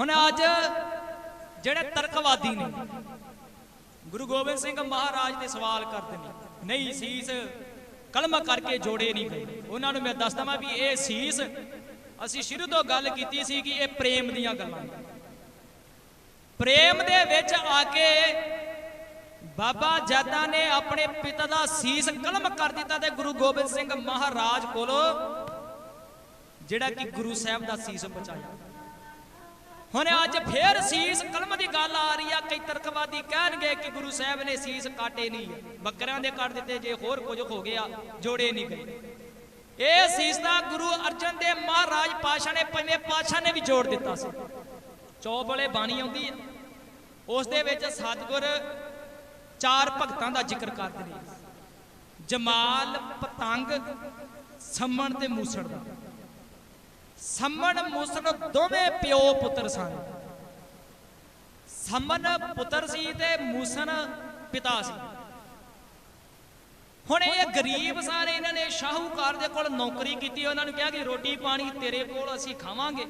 ਹੁਣ ਅੱਜ ਜਿਹੜੇ ਤਰਕਵਾਦੀ ਨੇ, ਗੁਰੂ ਗੋਬਿੰਦ ਸਿੰਘ ਮਹਾਰਾਜ ਦੇ ਸਵਾਲ ਕਰਦੇ ਨੇ ਨਹੀਂ ਸੀਸ, ਕਲਮ ਕਰਕੇ ਜੋੜੇ ਨਹੀਂ ਗਏ। ਉਹਨਾਂ ਨੂੰ ਮੈਂ ਦੱਸਦਾ ਮੈਂ ਵੀ ਇਹ ਸੀਸ, ਅਸੀਂ ਸ਼ੁਰੂ ਤੋਂ ਗੱਲ ਕੀਤੀ ਸੀ ਕਿ ਇਹ ਪ੍ਰੇਮ ਦੀਆਂ ਗੱਲਾਂ ਪ੍ਰੇਮ ਦੇ ਵਿੱਚ ਆ ਕੇ ਬਾਬਾ ਜਾਦਾ ਨੇ ਆਪਣੇ ਪਿਤਾ ਦਾ ਸੀਸ ਕਲਮ ਕਰ ਦਿੱਤਾ ਤੇ ਗੁਰੂ ਗੋਬਿੰਦ ਸਿੰਘ ਮਹਾਰਾਜ ਕੋਲੋਂ ਜਿਹੜਾ ਕਿ ਗੁਰੂ ਸਾਹਿਬ ਦਾ ਸੀਸ ਬਚਾਇਆ ਹੁਣ ਅੱਜ ਫੇਰ ਸੀਸ ਕਲਮ ਦੀ ਗੱਲ ਆ ਰਹੀ ਆ, ਕਈ ਤਰਕਵਾਦੀ ਕਹਿਣਗੇ ਕਿ ਗੁਰੂ ਸਾਹਿਬ ਨੇ ਸੀਸ ਕਾਟੇ ਨਹੀਂ ਬੱਕਰਿਆਂ ਦੇ ਕੱਟ ਦਿੱਤੇ, ਜੇ ਹੋਰ ਕੁਝ ਹੋ ਗਿਆ, ਜੋੜੇ ਨਹੀਂ ਗਏ। ਇਹ ਸੀਸ ਦਾ ਗੁਰੂ ਅਰਜਨ ਦੇ ਮਹਾਰਾਜ ਪਾਸ਼ਾ ਨੇ ਪੰਜਵੇਂ ਪਾਸ਼ਾ ਨੇ ਵੀ ਜੋੜ ਦਿੱਤਾ ਸੀ। ਚੌਪ ਵਾਲੇ ਬਾਣੀ ਆਉਂਦੀ ਹੈ ਉਸ ਦੇ ਵਿੱਚ ਸਤਿਗੁਰ ਚਾਰ ਭਗਤਾਂ ਦਾ ਜ਼ਿਕਰ ਕਰਦੇ ਨੇ। ਜਮਾਲ, ਪਤੰਗ, ਸੰਮਣ ਤੇ ਮੂਸੜ ਦਾ। ਸੰਮਣ ਮੂਸਨ ਦੋਵੇਂ ਪਿਓ ਪੁੱਤਰ ਸਨ। ਸੰਮਨ ਪੁੱਤਰ ਸੀ ਤੇ ਮੂਸਨ ਪਿਤਾ ਸੀ। ਹੁਣ ਇਹ ਗਰੀਬ ਸਾਰੇ ਇਹਨਾਂ ਨੇ ਸ਼ਾਹੂਕਾਰ ਦੇ ਕੋਲ ਨੌਕਰੀ ਕੀਤੀ, ਉਹਨਾਂ ਨੂੰ ਕਿਹਾ ਕਿ ਰੋਟੀ ਪਾਣੀ ਤੇਰੇ ਕੋਲ ਅਸੀਂ ਖਾਵਾਂਗੇ।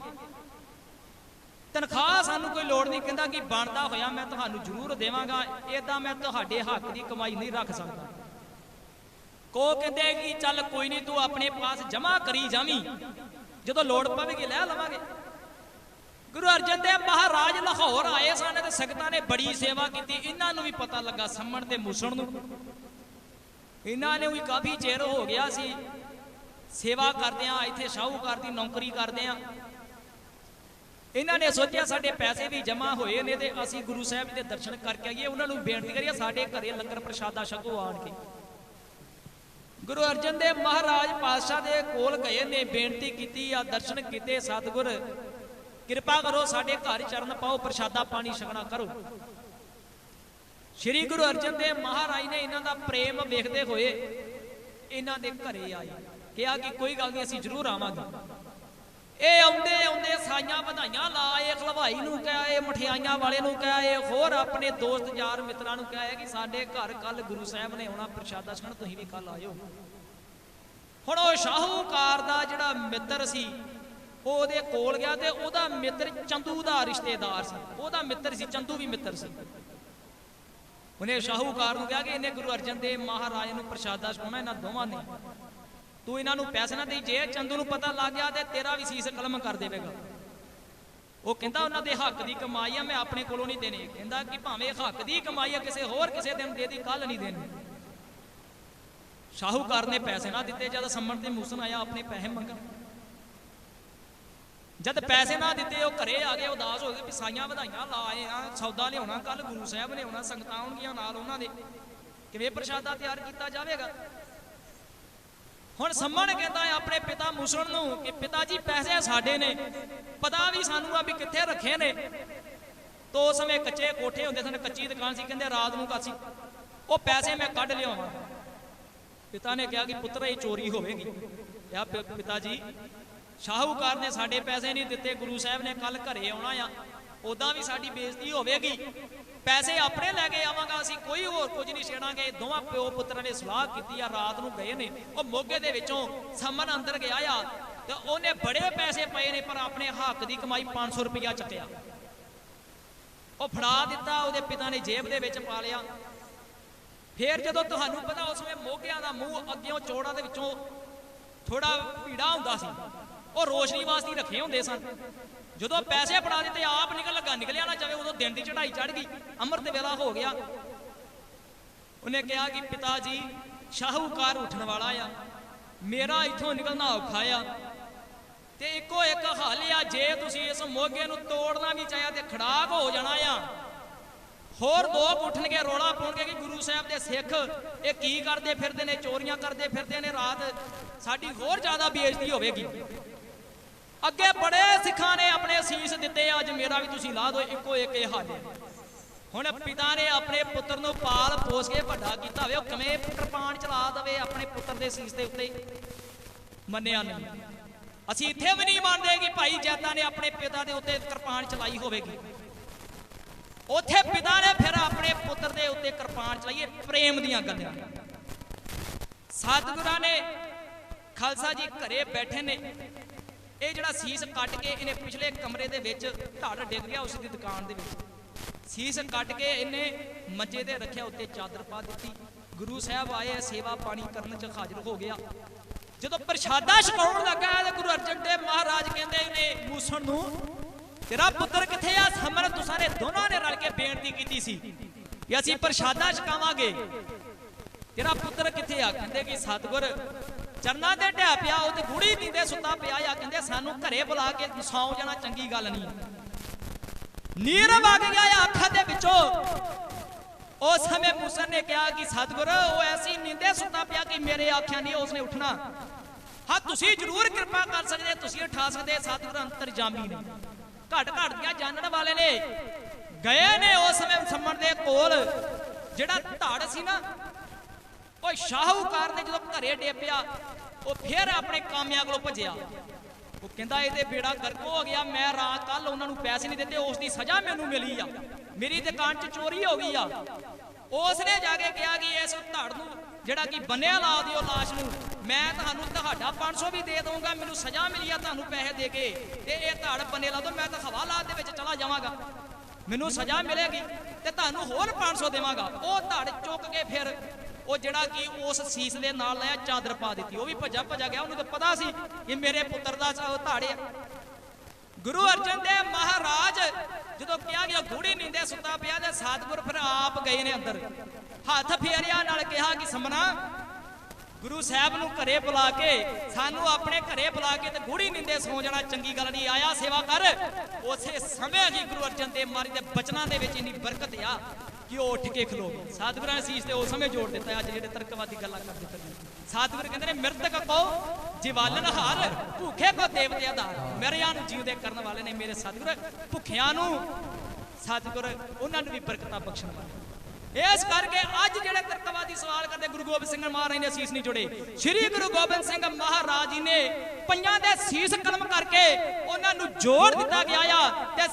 ਤਨਖਾਹ ਸਾਨੂੰ ਕੋਈ ਲੋੜ ਨਹੀਂ, ਕਹਿੰਦਾ ਕਿ ਬਣਦਾ ਹੋਇਆ ਮੈਂ ਤੁਹਾਨੂੰ ਜ਼ਰੂਰ ਦੇਵਾਂਗਾ ਇਦਾਂ ਮੈਂ ਤੁਹਾਡੇ ਹੱਕ ਦੀ ਕਮਾਈ ਨਹੀਂ ਰੱਖ ਸਕਦਾ। ਕੋ ਕਹਿੰਦੇ ਕਿ ਚੱਲ ਕੋਈ ਨਹੀਂ, ਤੂੰ ਆਪਣੇ ਪਾਸ ਜਮਾ ਕਰੀ ਜਾਵੀਂ। ਜਦੋਂ ਲੋੜ ਪਵੇਗੀ ਲੈ ਲਵਾਂਗੇ। ਗੁਰੂ ਅਰਜਨ ਦੇਵ ਮਹਾਰਾਜ ਲਾਹੌਰ ਆਏ ਸਨ ਤੇ ਸੰਗਤਾਂ ਨੇ ਬੜੀ ਸੇਵਾ ਕੀਤੀ। ਇਹਨਾਂ ਨੂੰ ਵੀ ਪਤਾ ਲੱਗਾ ਸੰਮਣ ਤੇ ਮੂਸਣ ਨੂੰ। ਇਹਨਾਂ ਨੇ ਵੀ ਕਾਫੀ ਚਿਰ ਹੋ ਗਿਆ ਸੀ। ਸੇਵਾ ਕਰਦੇ ਆ ਇੱਥੇ ਸ਼ਾਹੂਕਾਰ ਦੀ ਨੌਕਰੀ ਕਰਦੇ ਆ ਇਹਨਾਂ ਨੇ ਸੋਚਿਆ ਸਾਡੇ ਪੈਸੇ ਵੀ ਜਮ੍ਹਾਂ ਹੋਏ ਨੇ ਤੇ ਅਸੀਂ ਗੁਰੂ ਸਾਹਿਬ ਦੇ ਦਰਸ਼ਨ ਕਰਕੇ ਆਈਏ। ਉਹਨਾਂ ਨੂੰ ਬੇਨਤੀ ਕਰੀਏ ਸਾਡੇ ਘਰੇ ਲੰਗਰ ਪ੍ਰਸ਼ਾਦਾ ਛਕੋ ਆਣ ਕੇ। ਗੁਰੂ ਅਰਜਨ ਦੇਵ ਮਹਾਰਾਜ ਪਾਤਸ਼ਾਹ ਦੇ ਕੋਲ ਗਏ ਨੇ, ਬੇਨਤੀ ਕੀਤੀ ਆ, ਦਰਸ਼ਨ ਕੀਤੇ ਸਤਿਗੁਰ। ਕਿਰਪਾ ਕਰੋ ਸਾਡੇ ਘਰ ਚਰਨ ਪਾਓ, ਪ੍ਰਸ਼ਾਦਾ ਪਾਣੀ ਛਕਣਾ ਕਰੋ। ਸ੍ਰੀ ਗੁਰੂ ਅਰਜਨ ਦੇਵ ਮਹਾਰਾਜ ਨੇ ਇਹਨਾਂ ਦਾ ਪ੍ਰੇਮ ਵੇਖਦੇ ਹੋਏ ਇਹਨਾਂ ਦੇ ਘਰੇ ਆਏ। ਕਿਹਾ ਕਿ ਕੋਈ ਗੱਲ ਨਹੀਂ, ਅਸੀਂ ਜ਼ਰੂਰ ਆਵਾਂਗੇ। ਇਹ ਆਉਂਦੇ ਆਉਂਦੇ ਸਾਈਆਂ ਵਧਾਈਆਂ ਲਾ ਲਾਏ ਖਲਵਾਈ ਨੂੰ ਕਹੇ ਮਠਿਆਈਆਂ ਵਾਲੇ ਨੂੰ ਕਹੇ ਹੋਰ ਆਪਣੇ ਦੋਸਤ ਯਾਰ ਮਿੱਤਰਾਂ ਨੂੰ ਕਹੇ ਕਿ ਸਾਡੇ ਘਰ ਕੱਲ ਗੁਰੂ ਸਾਹਿਬ ਨੇ ਆਉਣਾ ਪ੍ਰਸ਼ਾਦਾ ਛਕਣ, ਤੁਸੀਂ ਵੀ ਕੱਲ ਆਇਓ। ਹੁਣ ਉਹ ਸ਼ਾਹੂਕਾਰ ਦਾ ਜਿਹੜਾ ਮਿੱਤਰ ਸੀ, ਉਹ ਉਹਦੇ ਕੋਲ ਗਿਆ ਤੇ ਉਹਦਾ ਮਿੱਤਰ ਚੰਦੂ ਦਾ ਰਿਸ਼ਤੇਦਾਰ ਸੀ। ਉਹਦਾ ਮਿੱਤਰ ਸੀ, ਚੰਦੂ ਵੀ ਮਿੱਤਰ ਸੀ। ਉਹਨੇ ਸ਼ਾਹੂਕਾਰ ਨੂੰ ਕਿਹਾ ਕਿ ਇਹਨੇ ਗੁਰੂ ਅਰਜਨ ਦੇਵ ਮਹਾਰਾਜ ਨੂੰ ਪ੍ਰਸ਼ਾਦਾ ਛਕਾਉਣਾ, ਇਹਨਾਂ ਦੋਵਾਂ ਨੇ। ਤੂੰ ਇਹਨਾਂ ਨੂੰ ਪੈਸੇ ਨਾ ਦੇ ਜੇ ਚੰਦੂ ਨੂੰ ਪਤਾ ਲੱਗ ਗਿਆ ਤੇ ਤੇਰਾ ਵੀ ਸੀਸ ਕਲਮ ਕਰ ਦੇਵੇਗਾ। ਉਹ ਕਹਿੰਦਾ ਉਹਨਾਂ ਦੇ ਹੱਕ ਦੀ ਕਮਾਈ ਆ, ਮੈਂ ਆਪਣੇ ਕੋਲੋਂ ਨਹੀਂ ਦੇਣੀ। ਕਹਿੰਦਾ ਕਿ ਭਾਵੇਂ ਹੱਕ ਦੀ ਕਮਾਈ ਆ, ਕਿਸੇ ਹੋਰ ਕਿਸੇ ਦਿਨ ਦੇ ਦੀ ਕੱਲ ਨਹੀਂ ਦੇਣੀ। ਸ਼ਾਹੂਕਾਰ ਨੇ ਪੈਸੇ ਨਾ ਦਿੱਤੇ, ਜਦ ਸੰਮਣ ਤੇ ਮੂਸਨ ਆਇਆ, ਆਪਣੇ ਪੈਸੇ ਮੰਗਣ ਜਦ ਪੈਸੇ ਨਾ ਦਿੱਤੇ, ਉਹ ਘਰੇ ਆ ਗਏ, ਉਦਾਸ ਹੋ ਗਏ ਵੀ ਸਾਈਆਂ ਵਧਾਈਆਂ ਲਾਏ ਆ, ਸੌਦਾ ਲਿਆਉਣਾ ਕੱਲ ਗੁਰੂ ਸਾਹਿਬ ਨੇ ਆਉਣਾ, ਸੰਗਤਾਂ ਆਉਣਗੀਆਂ ਨਾਲ ਉਹਨਾਂ ਦੇ। ਕਿਵੇਂ ਪ੍ਰਸ਼ਾਦਾ ਤਿਆਰ ਕੀਤਾ ਜਾਵੇਗਾ? ਹੁਣ ਸੰਮਣ ਕਹਿੰਦਾ ਆਪਣੇ ਪਿਤਾ ਮੁਸਲਮ ਨੂੰ ਕਿ ਪਿਤਾ ਜੀ ਪੈਸੇ ਸਾਡੇ ਨੇ। ਪਤਾ ਵੀ ਸਾਨੂੰ ਆ ਵੀ ਕਿੱਥੇ ਰੱਖੇ ਨੇ। ਤੋ ਉਸ ਸਮੇਂ ਕੱਚੇ ਕੋਠੇ ਹੁੰਦੇ ਸਨ, ਕੱਚੀ ਦੁਕਾਨ ਸੀ, ਕਹਿੰਦੇ ਰਾਤ ਨੂੰ ਕਾਸੀ। ਉਹ ਪੈਸੇ ਮੈਂ ਕੱਢ ਲਿਆਵਾਂ ਪਿਤਾ ਨੇ ਕਿਹਾ ਕਿ ਪੁੱਤਰ, ਇਹ ਚੋਰੀ ਹੋਵੇਗੀ। ਕਿਹਾ ਪਿਤਾ ਜੀ, ਸ਼ਾਹੂਕਾਰ ਨੇ ਸਾਡੇ ਪੈਸੇ ਨਹੀਂ ਦਿੱਤੇ, ਗੁਰੂ ਸਾਹਿਬ ਨੇ ਕੱਲ ਘਰੇ ਆਉਣਾ ਆ। ਉਦਾਂ ਵੀ ਸਾਡੀ ਬੇਇੱਜ਼ਤੀ ਹੋਵੇਗੀ। ਪੈਸੇ ਆਪਣੇ ਲੈ ਕੇ ਆਵਾਂਗਾ, ਅਸੀਂ ਕੋਈ ਹੋਰ ਕੁਝ ਨਹੀਂ ਛੇੜਾਂਗੇ। ਦੋਵਾਂ ਪਿਓ ਪੁੱਤਰਾਂ ਨੇ ਸਲਾਹ ਕੀਤੀ ਆ, ਰਾਤ ਨੂੰ ਗਏ ਨੇ। ਉਹ ਮੋਗੇ ਦੇ ਵਿੱਚੋਂ ਸਮਨ ਅੰਦਰ ਗਿਆ ਆ ਤੇ ਉਹਨੇ ਬੜੇ ਪੈਸੇ ਪਏ ਨੇ, ਪਰ ਆਪਣੇ ਹੱਕ ਦੀ ਕਮਾਈ 500 ਰੁਪਇਆ ਚੱਕਿਆ। ਉਹ ਫੜਾ ਦਿੱਤਾ, ਉਹਦੇ ਪਿਤਾ ਨੇ ਜੇਬ ਦੇ ਵਿੱਚ ਪਾ ਲਿਆ। ਫੇਰ ਜਦੋਂ ਤੁਹਾਨੂੰ ਪਤਾ, ਉਸ ਵੇਲੇ ਮੋਗਿਆਂ ਦਾ ਮੂੰਹ ਅੱਗਿਓਂ ਚੌੜਾ ਦੇ ਵਿੱਚੋਂ ਥੋੜਾ ਭੀੜਾ ਹੁੰਦਾ ਸੀ। ਉਹ ਰੋਸ਼ਨੀ ਵਾਸਤੇ ਰੱਖੇ ਹੁੰਦੇ ਸਨ। ਜਦੋਂ ਪੈਸੇ ਫੜਾ ਦਿੱਤੇ, ਆਪ ਨਿਕਲ ਲੱਗਾ, ਨਿਕਲਿਆ ਨਾ ਜਾਵੇ, ਉਦੋਂ ਦਿਨ ਦੀ ਚੜ੍ਹਾਈ ਚੜ ਗਈ, ਅੰਮ੍ਰਿਤ ਵੇਲਾ ਹੋ ਗਿਆ। ਉਹਨੇ ਕਿਹਾ ਕਿ ਪਿਤਾ ਜੀ ਸ਼ਾਹੂਕਾਰ ਉੱਠਣ ਵਾਲਾ ਆ, ਮੇਰਾ ਇੱਥੋਂ ਨਿਕਲਣਾ ਔਖਾ ਆ। ਤੇ ਇੱਕੋ ਇੱਕ ਹੱਲ ਆ, ਜੇ ਤੁਸੀਂ ਇਸ ਮੋਗੇ ਨੂੰ ਤੋੜਨਾ ਵੀ ਚਾਹਿਆ ਤੇ ਖੜਾਕ ਹੋ ਜਾਣਾ ਆ। ਹੋਰ ਲੋਕ ਉੱਠਣਗੇ, ਰੋਲਾ ਪਾਉਣਗੇ ਕਿ ਗੁਰੂ ਸਾਹਿਬ ਦੇ ਸਿੱਖ, ਇਹ ਕੀ ਕਰਦੇ ਫਿਰਦੇ ਨੇ, ਚੋਰੀਆਂ ਕਰਦੇ ਫਿਰਦੇ ਨੇ, ਰਾਤ ਸਾਡੀ ਹੋਰ ਜ਼ਿਆਦਾ ਬੇਇੱਜ਼ਤੀ ਹੋਵੇਗੀ। ਅੱਗੇ ਬੜੇ ਸਿੱਖਾਂ ਨੇ ਆਪਣੇ ਅਸੀਸ ਦਿੱਤੇ, ਅੱਜ ਮੇਰਾ ਵੀ ਤੁਸੀਂ ਲਾ ਦਿਓ, ਇੱਕੋ ਇੱਕ ਇਹ ਹਾਲ ਹੈ। ਹੁਣ ਪਿਤਾ ਨੇ ਆਪਣੇ ਪੁੱਤਰ ਨੂੰ ਪਾਲ ਪੋਸ ਕੇ ਵੱਡਾ ਕੀਤਾ ਹੋਵੇ ਉਹ ਕਿਵੇਂ ਕਿਰਪਾਨ ਚਲਾ ਦਵੇ ਆਪਣੇ ਪੁੱਤਰ ਦੇ ਸੀਸ ਦੇ ਉੱਤੇ? ਮੰਨਿਆ ਨਹੀਂ। ਅਸੀਂ ਇੱਥੇ ਵੀ ਨਹੀਂ ਮੰਨਦੇ ਕਿ ਭਾਈ ਜੈਦਾ ਨੇ ਆਪਣੇ ਪਿਤਾ ਦੇ ਉੱਤੇ ਕਿਰਪਾਨ ਚਲਾਈ ਹੋਵੇਗੀ। ਉੱਥੇ ਪਿਤਾ ਨੇ ਫਿਰ ਆਪਣੇ ਪੁੱਤਰ ਦੇ ਉੱਤੇ ਕਿਰਪਾਨ ਚਲਾਈਏ ਪ੍ਰੇਮ ਦੀਆਂ ਗੱਲਾਂ। ਸਤਿਗੁਰਾਂ ਨੇ ਖਾਲਸਾ ਜੀ ਘਰੇ ਬੈਠੇ ਨੇ। ਇਹ ਜਿਹੜਾ ਸੀਸ ਕੱਟ ਕੇ ਇਹਨੇ ਪਿਛਲੇ ਕਮਰੇ ਦੇ ਵਿੱਚ ਧੜ ਡਿੱਗ ਗਿਆ ਉਸ ਦੀ ਦੁਕਾਨ ਦੇ ਵਿੱਚ। ਸੀਸ ਕੱਟ ਕੇ ਇਹਨੇ ਮੰਜੇ ਤੇ ਰੱਖਿਆ, ਉੱਤੇ ਚਾਦਰ ਪਾ ਦਿੱਤੀ। ਗੁਰੂ ਸਾਹਿਬ ਆਏ, ਸੇਵਾ ਪਾਣੀ ਕਰਨ ਚ ਹਾਜ਼ਰ ਹੋ ਗਿਆ। ਜਦੋਂ ਪ੍ਰਸ਼ਾਦਾ ਛਕਾਉਣ ਲੱਗਾ ਤੇ ਗੁਰੂ ਅਰਜਨ ਦੇਵ ਮਹਾਰਾਜ ਕਹਿੰਦੇ ਨੇ, ਮੂਸਣ ਨੂੰ, ਤੇਰਾ ਪੁੱਤਰ ਕਿੱਥੇ ਆ? ਸਮਰ ਤੂੰ ਸਾਰੇ ਦੋਨਾਂ ਨੇ ਰਲ ਕੇ ਬੇਨਤੀ ਕੀਤੀ ਸੀ ਕਿ ਅਸੀਂ ਪ੍ਰਸ਼ਾਦਾ ਛਕਾਵਾਂਗੇ। ਤੇਰਾ ਪੁੱਤਰ ਕਿੱਥੇ ਆ? ਕਹਿੰਦੇ ਕਿ ਸਤਗੁਰ ਚਰਨਾਂ ਤੇ ਢਿਆ ਪਿਆ, ਉਹ ਤੇ ਗੂੜੀ ਨੀਂਦੇ ਸੁੱਤਾ ਪਿਆ ਆ, ਕਹਿੰਦੇ ਸਾਨੂੰ ਘਰੇ ਬੁਲਾ ਕੇ ਸੌਂ ਜਾਣਾ, ਚੰਗੀ ਗੱਲ ਨਹੀਂ। ਨੀਰ ਵਗ ਗਿਆ ਆ ਅੱਖਾਂ ਦੇ ਵਿੱਚੋਂ। ਉਸ ਸਮੇਂ ਮੂਸਾ ਨੇ ਕਿਹਾ ਕਿ ਸਤਗੁਰ, ਉਹ ਐਸੀ ਨੀਂਦੇ ਸੁੱਤਾ ਪਿਆ ਕਿ ਮੇਰੇ ਆਖਿਆ ਨਹੀਂ, ਉਸਨੇ ਉੱਠਣਾ। ਹਾਂ, ਤੁਸੀਂ ਜ਼ਰੂਰ ਕਿਰਪਾ ਕਰ ਸਕਦੇ, ਤੁਸੀਂ ਉਠਾ ਸਕਦੇ, ਸਤਗੁਰ ਅੰਤਰਜਾਮੀ ਨੇ। ਘਟ ਘਟ ਗਿਆ, ਜਾਣਨ ਵਾਲੇ ਨੇ। ਗਏ ਨੇ ਉਸ ਸਮੇਂ ਸੰਮਣ ਦੇ ਕੋਲ, ਜਿਹੜਾ ਧੜ ਸੀ ਨਾ ਉਹ ਸ਼ਾਹੂਕਾਰ ਨੇ ਜਦੋਂ ਘਰੇ ਡੇਪਿਆ ਉਹ ਫਿਰ ਆਪਣੇ ਕਾਮਿਆਂ ਕੋਲੋਂ ਭੱਜਿਆ। ਉਹ ਕਹਿੰਦਾ, ਇਹਦੇ ਬੇੜਾ ਗਰਕ ਹੋ ਗਿਆ, ਮੈਂ ਰਾਤ ਕੱਲ ਉਹਨਾਂ ਨੂੰ ਪੈਸੇ ਨਹੀਂ ਦਿੱਤੇ, ਉਸ ਦੀ ਸਜ਼ਾ ਮੈਨੂੰ ਮਿਲੀ ਆ। ਮੇਰੀ ਦੁਕਾਨ 'ਚ ਚੋਰੀ ਹੋ ਗਈ ਆ। ਉਸ ਨੇ ਜਾ ਕੇ ਕਿਹਾ ਕਿ ਇਸ ਧੜ ਨੂੰ, ਜਿਹੜਾ ਕਿ ਬੰਨਿਆ ਲਾ ਦਿਓ ਲਾਸ਼ ਨੂੰ, ਮੈਂ ਤੁਹਾਨੂੰ ਤੁਹਾਡਾ 500 ਵੀ ਦੇ ਦਊਂਗਾ, ਮੈਨੂੰ ਸਜ਼ਾ ਮਿਲੀ ਆ ਤੁਹਾਨੂੰ ਪੈਸੇ ਦੇ ਕੇ। ਤੇ ਇਹ ਧੜ ਬੰਨੇ ਲਾ ਦੋ ਮੈਂ ਤਾਂ ਹਵਾਲਾਤ ਦੇ ਵਿੱਚ ਚਲਾ ਜਾਵਾਂਗਾ। ਮੈਨੂੰ ਸਜ਼ਾ ਮਿਲੇਗੀ ਤੇ ਤੁਹਾਨੂੰ ਹੋਰ 500 ਦੇਵਾਂਗਾ। ਉਹ ਧੜ ਚੁੱਕ ਕੇ ਫਿਰ ਉਹ ਜਿਹੜਾ ਕਿ ਉਸ ਸੀਸ ਦੇ ਨਾਲ ਲਿਆ ਚਾਦਰ ਪਾ ਦਿੱਤੀ। ਉਹ ਵੀ ਭੱਜਾ ਭੱਜਾ ਗਿਆ। ਉਹਨੂੰ ਤਾਂ ਪਤਾ ਸੀ ਕਿ ਮੇਰੇ ਪੁੱਤਰ ਦਾ ਸ- ਗੁਰੂ ਅਰਜਨ ਦੇਵ ਮਹਾਰਾਜ ਜਦੋਂ ਕਿਹਾ ਗਿਆ ਗੂੜੀ ਨੀਂਦੇ ਸੁੱਤਾ ਪਿਆ ਤੇ ਸਤਿਗੁਰ ਫਿਰ ਆਪ ਗਏ ਨੇ ਅੰਦਰ। ਹੱਥ ਫੇਰਿਆ ਨਾਲ ਕਿਹਾ ਕਿ ਸਮਨਾ, ਗੁਰੂ ਸਾਹਿਬ ਨੂੰ ਘਰੇ ਬੁਲਾ ਕੇ, ਸਾਨੂੰ ਆਪਣੇ ਘਰੇ ਬੁਲਾ ਕੇ ਤੇ ਗੂੜੀ ਨਿੰਦੇ ਸੌ ਜਾਣਾ ਚੰਗੀ ਗੱਲ ਨਹੀਂ। ਆਇਆ ਸੇਵਾ ਕਰ। ਉਸੇ ਸਮੇਂ ਜੀ ਗੁਰੂ ਅਰਜਨ ਦੇਵ ਮਹਾਰਾਜ ਦੇ ਬਚਨਾਂ ਦੇ ਵਿੱਚ ਇੰਨੀ ਬਰਕਤ ਆ। ਕਿ ਉਹ ਉੱਠ ਕੇ ਖਲੋ ਗਏ। ਸਤਿਗੁਰਾਂ ਨੇ ਸੀਸ ਤੇ ਉਸ ਸਮੇਂ ਜੋੜ ਦਿੱਤਾ, ਅੱਜ ਜਿਹੜੇ ਤਰਕਵਾਦੀ ਗੱਲਾਂ ਕਰਦੇ ਪਏ ਸਤਿਗੁਰ ਕਹਿੰਦੇ ਨੇ, ਮਿਰਤਕ ਕੋ ਜਿਵਾਲਨ ਹਾਰ, ਭੁੱਖੇ ਕੋ ਦੇਵਤੇ ਆਧਾਰ। ਮਰਿਆਂ ਨੂੰ ਜਿਉਂਦੇ ਕਰਨ ਵਾਲੇ ਨੇ ਮੇਰੇ ਸਤਿਗੁਰ ਭੁੱਖਿਆਂ ਨੂੰ ਸਤਿਗੁਰ ਉਹਨਾਂ ਨੂੰ ਵੀ ਬਰਕਤਾਂ ਬਖਸ਼ਣ ਵਾਲੇ ਇਸ ਕਰਕੇ ਅੱਜ ਜਿਹੜੇ ਤਰਕਵਾਦੀ ਸਵਾਲ ਕਰਦੇ, ਗੁਰੂ ਗੋਬਿੰਦ ਸਿੰਘ ਮਹਾਰਾਜ ਨੇ ਸੀਸ ਨਹੀਂ ਜੁੜੇ। ਸ੍ਰੀ ਗੁਰੂ ਗੋਬਿੰਦ ਸਿੰਘ ਮਹਾਰਾਜ ਜੀ ਨੇ ਪੰਜਾਂ ਦੇ ਸੀਸ ਕਲਮ ਕਰਕੇ ਉਹਨਾਂ ਨੂੰ ਜੋੜ ਦਿੱਤਾ ਗਿਆ ਆ ਤੇ